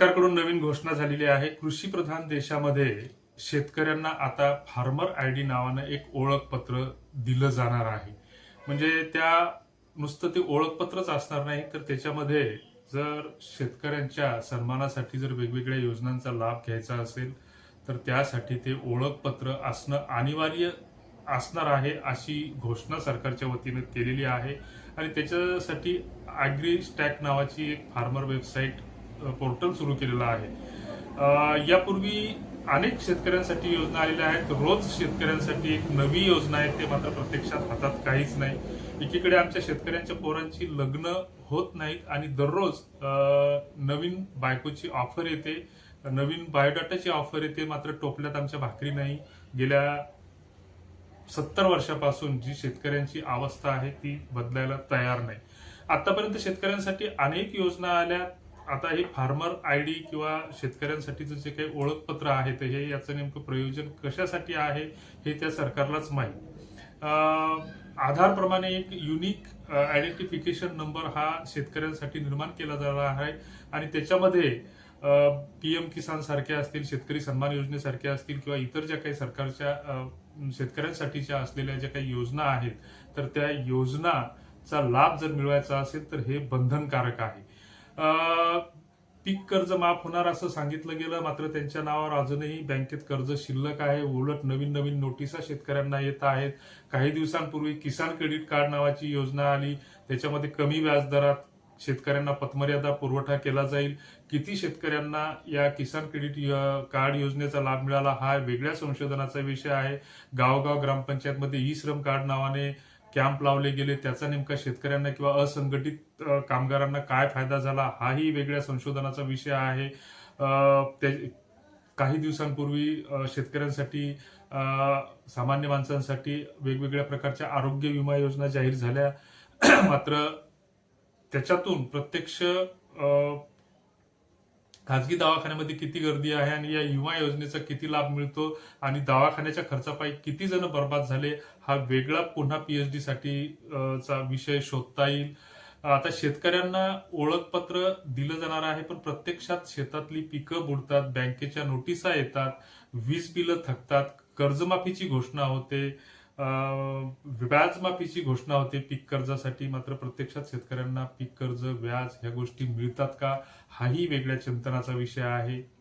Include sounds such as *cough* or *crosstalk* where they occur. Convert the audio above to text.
सरकारकडून नवीन घोषणा झालेली आहे. कृषी प्रधान देशामध्ये शेतकऱ्यांना आता फार्मर आय डी नावानं एक ओळखपत्र दिलं जाणार आहे. म्हणजे त्या नुसतं ते ओळखपत्रच असणार नाही तर त्याच्यामध्ये जर शेतकऱ्यांच्या सन्मानासाठी जर वेगवेगळ्या योजनांचा लाभ घ्यायचा असेल तर त्यासाठी ते ओळखपत्र असणं अनिवार्य असणार आहे अशी घोषणा सरकारच्या वतीनं केलेली आहे. आणि त्याच्यासाठी ॲग्री स्टॅक नावाची एक फार्मर वेबसाईट पोर्टल सुरू केलेलं आहे. यापूर्वी अनेक शेतकऱ्यांसाठी योजना आलेल्या आहेत. रोज शेतकऱ्यांसाठी एक नवी योजना आहे. ते मात्र प्रत्यक्षात हातात काहीच नाही. एकीकडे आमच्या शेतकऱ्यांच्या पोरांची लग्न होत नाहीत आणि दररोज नवीन बायकोची ऑफर येते. नवीन बायोडाटाची ऑफर येते. मात्र टोपल्यात आमच्या भाकरी नाही. गेल्या सत्तर वर्षापासून जी शेतकऱ्यांची अवस्था आहे ती बदलायला तयार नाही. आतापर्यंत शेतकऱ्यांसाठी अनेक योजना आल्या. आता हे फार्मर आय डी किंवा शेतकऱ्यांसाठीचं जे काही ओळखपत्र आहे तर हे याचं नेमकं प्रयोजन कशासाठी आहे हे त्या सरकारलाच माहीत. आधारप्रमाणे एक युनिक आयडेंटिफिकेशन नंबर हा शेतकऱ्यांसाठी निर्माण केला जाणार आहे आणि त्याच्यामध्ये पीएम किसान सारख्या असतील शेतकरी सन्मान योजनेसारख्या असतील किंवा इतर ज्या काही सरकारच्या शेतकऱ्यांसाठीच्या असलेल्या ज्या काही योजना आहेत तर त्या योजनाचा लाभ जर मिळवायचा असेल तर हे बंधनकारक आहे. पीक कर्ज माफ होणार असं सांगितलं गेलं मात्र त्यांच्या नावावर अजूनही बँकेत कर्ज शिल्लक आहे. उलट नवीन नवीन नोटिसा शेतकऱ्यांना येत आहेत. काही दिवसांपूर्वी किसान क्रेडिट कार्ड नावाची योजना आली. त्याच्यामध्ये कमी व्याजदरात शेतकऱ्यांना पतमर्यादा पुरवठा केला जाईल. किती शेतकऱ्यांना या किसान क्रेडिट कार्ड योजनेचा लाभ मिळाला हा वेगळ्या संशोधनाचा विषय आहे. गावगाव ग्रामपंचायतमध्ये ई श्रम कार्ड नावाने कॅम्प लावले गेले त्याचा नेमका शेतकऱ्यांना किंवा असंघटित कामगारांना काय फायदा झाला हाही वेगळ्या संशोधनाचा विषय आहे. त्या- काही दिवसांपूर्वी शेतकऱ्यांसाठी सामान्य माणसांसाठी वेगवेगळ्या प्रकारच्या आरोग्य विमा योजना जाहीर झाल्या. *clears throat* मात्र त्याच्यातून प्रत्यक्ष खाजगी दवाखान्यामध्ये किती गर्दी आहे आणि या विमा योजनेचा किती लाभ मिळतो आणि दवाखान्याच्या खर्चापायी किती जण बर्बाद झाले हा वेगळा पुन्हा पीएचडी साठी चा विषय शोधता येईल. आता शेतकऱ्यांना ओळखपत्र दिलं जाणार आहे पण प्रत्यक्षात शेतातली पिकं बुडतात बँकेच्या नोटिसा येतात वीज बिलं थकतात कर्जमाफीची घोषणा होते. व्याजमाफीची घोषणा होते. पीक कर्जासाठी मात्र प्रत्यक्षात शेतकऱ्यांना पीक कर्ज व्याज ह्या गोष्टी मिळतात का? हाही वेगळ्या चिंतनाचा विषय आहे.